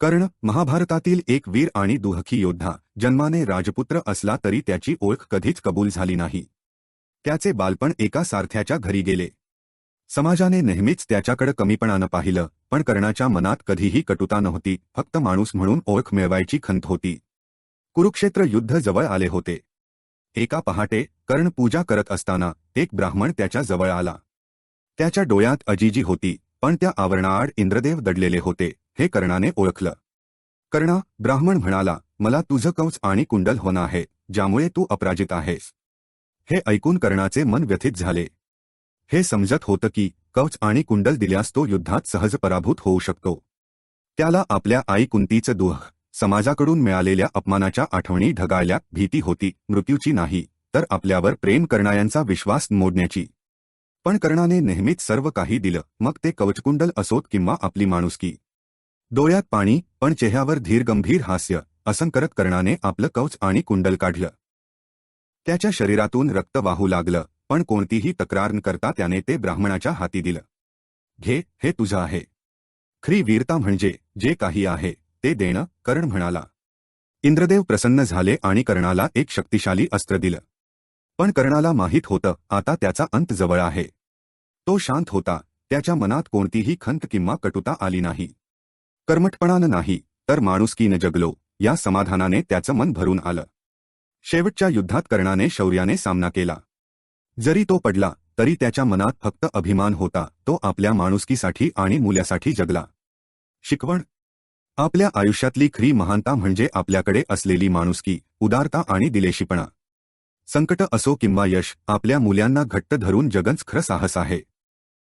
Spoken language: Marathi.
कर्ण महाभारतातील एक वीर आणि दुहकी योद्धा जन्माने राजपुत्र असला तरी त्याची ओळख कधीच कबूल झाली नाही. त्याचे बालपण एका सारथ्याच्या घरी गेले. समाजाने नेहमीच त्याच्याकडे कमीपणानं पाहिलं पण कर्णाच्या मनात कधीही कटुता नव्हती फक्त माणूस म्हणून ओळख मिळवायची खंत होती. कुरुक्षेत्र युद्ध जवळ आले होते. एका पहाटे कर्ण पूजा करत असताना एक ब्राह्मण त्याच्याजवळ आला. त्याच्या डोळ्यात अजिजी होती पण त्या आवरणाआड इंद्रदेव दडलेले होते हे कर्णाने ओळखलं. कर्णा ब्राह्मण म्हणाला मला तुझं कवच आणि कुंडल होणं आहे ज्यामुळे तू अपराजित आहेस. हे ऐकून कर्णाचे मन व्यथित झाले. हे समजत होतं की कवच आणि कुंडल दिल्यास तो युद्धात सहज पराभूत होऊ शकतो. त्याला आपल्या आई कुंतीचं दुह समाजाकडून मिळालेल्या अपमानाच्या आठवणी ढगाळल्या भीती होती मृत्यूची नाही तर आपल्यावर प्रेम करणाऱ्यांचा विश्वास मोडण्याची. पण कर्णाने नेहमीच सर्व काही दिलं मग ते कवचकुंडल असोत किंवा आपली माणुसकी. डोळ्यात पाणी पण चेहऱ्यावर धीर गंभीर हास्य असं करत कर्णाने आपलं कवच आणि कुंडल काढलं. त्याच्या शरीरातून रक्त वाहू लागलं पण कोणतीही तक्रार न करता त्याने ते ब्राह्मणाच्या हाती दिलं. घे हे तुझं आहे. खरी वीरता म्हणजे जे काही आहे ते देणं कर्ण म्हणाला. इंद्रदेव प्रसन्न झाले आणि कर्णाला एक शक्तिशाली अस्त्र दिलं. पण कर्णाला माहीत होतं आता त्याचा अंत जवळ आहे. तो शांत होता त्याच्या मनात कोणतीही खंत किंवा कटुता आली नाही. कर्मठपणानं नाही तर माणुसकीनं जगलो. या समाधानाने त्याचं मन भरून आलं. शेवटच्या युद्धात कर्णाने शौर्याने सामना केला. जरी तो पडला तरी त्याच्या मनात फक्त अभिमान होता. तो आपल्या माणुसकीसाठी आणि मुल्यासाठी जगला. शिकवण. आपल्या आयुष्यातली खरी महानता म्हणजे आपल्याकडे असलेली माणुसकी उदारता आणि दिलेशीपणा. संकट असो किंवा यश आपल्या मुल्यांना घट्ट धरून जगच खरं साहस आहे.